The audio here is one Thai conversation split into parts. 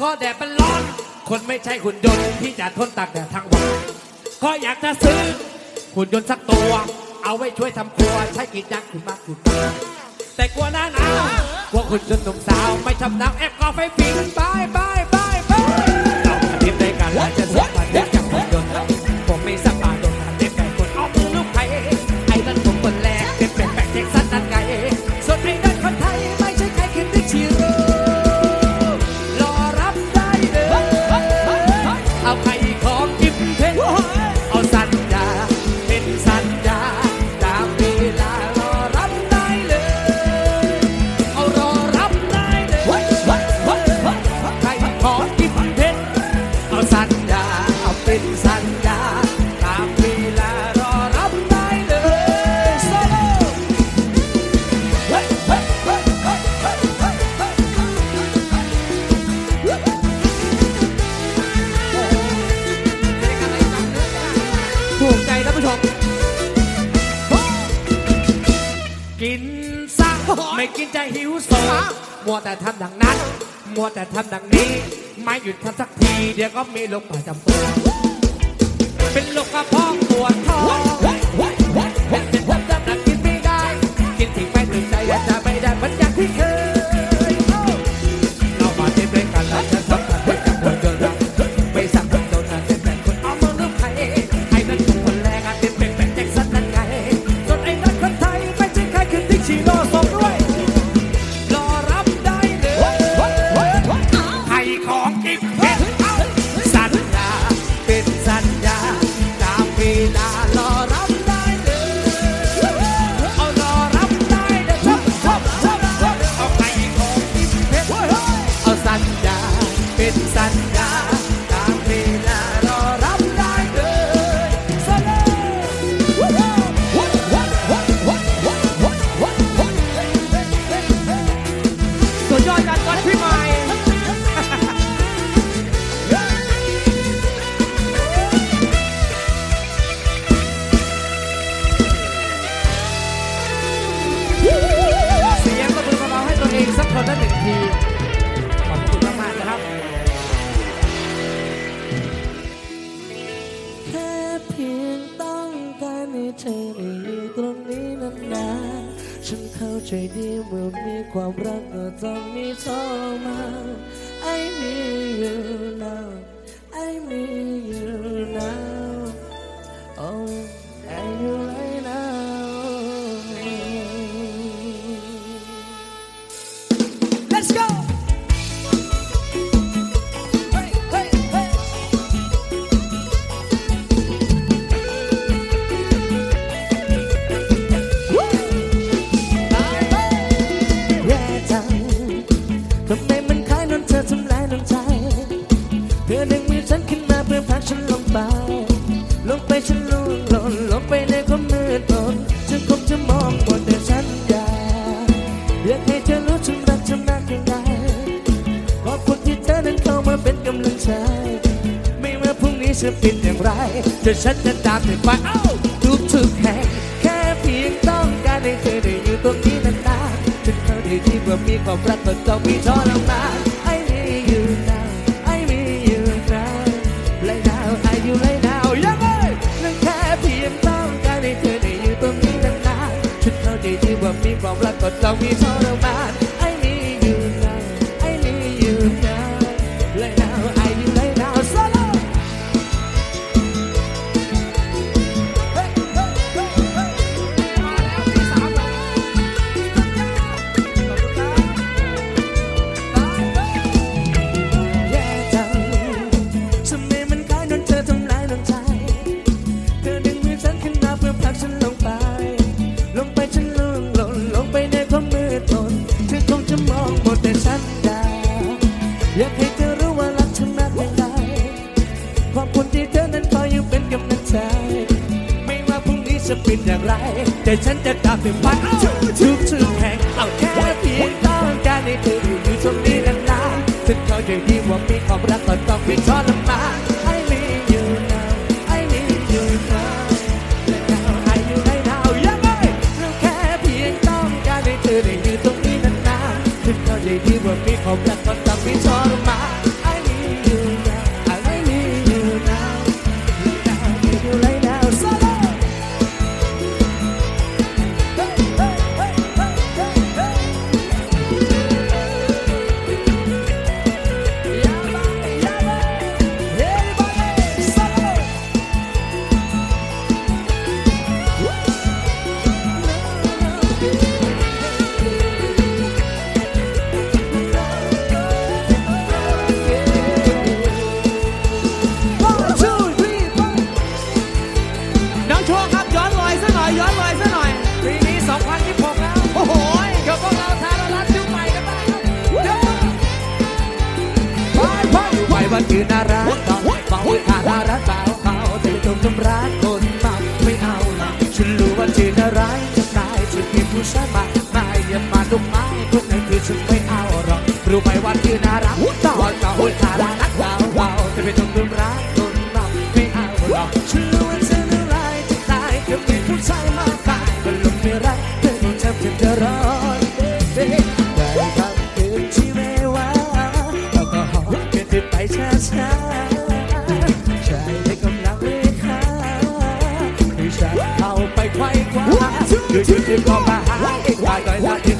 ก็แดดมันร้อน คนไม่ใช่หุ่นยนต์ที่จะทนตากแดดทั้งวัน ก็อยากจะซื้อหุ่นยนต์สักตัว เอาไว้ช่วยทำครัวใช้กินยักขึ้นมากขึ้นมาแต่กลัวหน้าหนาวกลัวหุ่นยนต์หนุ่มสาว ไม่ทำน้ำแอบกอไฟฟินบายบายบายบายเราอาทิตย์ในการลาจะสัมผัสได้จากหุ่นยนต์ แต่ทำดังนี้ ไม่หยุดทำสักที เดี๋ยวก็มีโรคประจำเป็น เข้าใจดีเมื่อมีความรักก็ต้องมีทรมาน I need you now I need you now จะเป็นอย่างไรแต่ฉันจะตามเธอไปเอ้าทุกทุกๆแห่งแค่เพียงต้องการให้เธอได้อยู่ตรงนี้นานๆฉันเข้าใจที่ว่ามีความรักก็ต้องมีทรมาน I need you now I need you now เลยดาวอายุเลยดาวยังไงนั่นแค่เพียงต้องการให้เธอได้อยู่ตรงนี้นานๆฉันเข้าใจที่ว่ามีความรักก็ต้องมีทรมานางไร แต่ฉันจะกลับไปงพันทุกชื่อแห่งเอาแค่เพียงต้องการให้เธออยู่อยู่ตรงนี้นานๆฉันเข้าใจดีว่ามีความรักก็ต้องมีทรมาน I need you now I need you now now I you right now ยังไงเราแค่เพียงต้องการให้เธอได้อยู่ตรงนี้นานๆฉันเข้าใจดีว่ามีความรักก็ You, you, you come my high, I don't like it.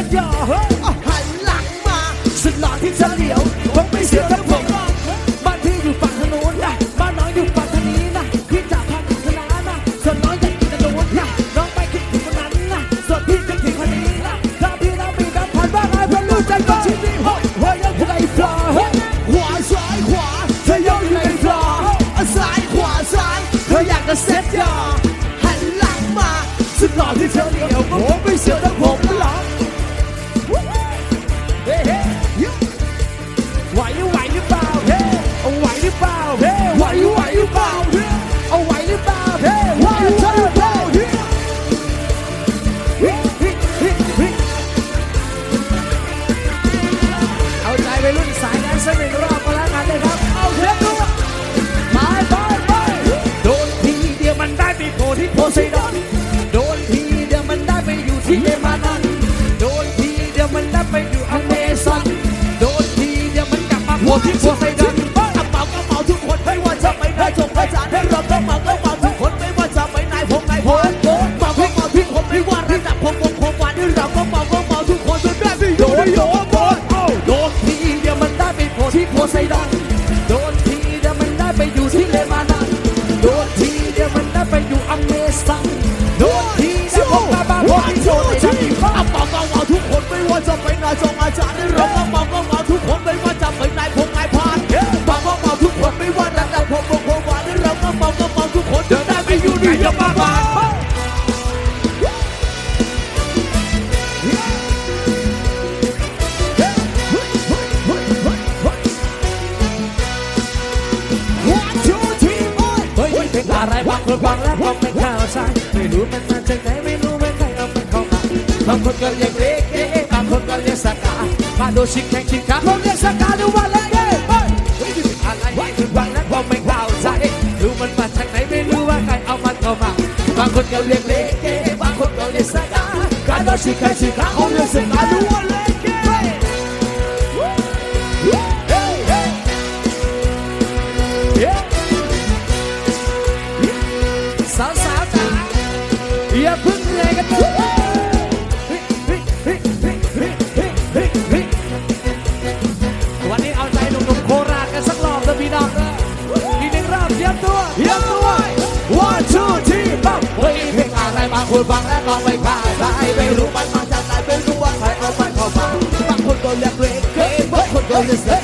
ฉันยอเหันหลังมาสุดหล่อที่เธอเหลียวคงไม่เสียทั้ง ที่มานั่โดนทีเดียวมันได้ไปดูอเมซอนโดนทีเดียวมันกลับมาหัวที่หัวใจดันกระเป๋าก็เป๋าทุกคนไม่ว่าจะไปไหนจงประจานให้เราต้องมาก็เงมาทุกคนไม่ว่าจะไปไหนผมไหนผมโดนมาวิ่งมาวิ่งผมไม่ว่าระดับผมผมผมหวานที่เราก็เมาก็เมาทุกคนจนได้ที่โดนโดนโดนทีเดียวมันได้ไปหัวที่หัวใจดัน ดชิคแข่งชิคครับผมเรียกสกาหรือว่าเลนเดเอะไรคือวันนั้นผมไม่เข้าใจรู้มันมาจากไหนไม่รู้ว่าใครเอามันเมาบางคนก็เรียกเลเกบางคนก็เรียกสกาการโดชิคแข่งชิคครับผมเรียกสกาหรืว่า this.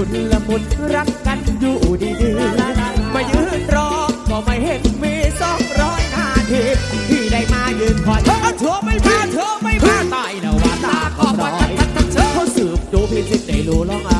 ชุนละมุนรักกันอยู่ดีๆมายืนรอก็ไม่เห็นมีสองร้อยนาทีที่ได้มายืนคอยเธอเธอไม่มาเธอไม่มาตายแล้วว่าตาขอบวันทักทักเธอเขาสืบดูพี่สิได้รู้ร้องอา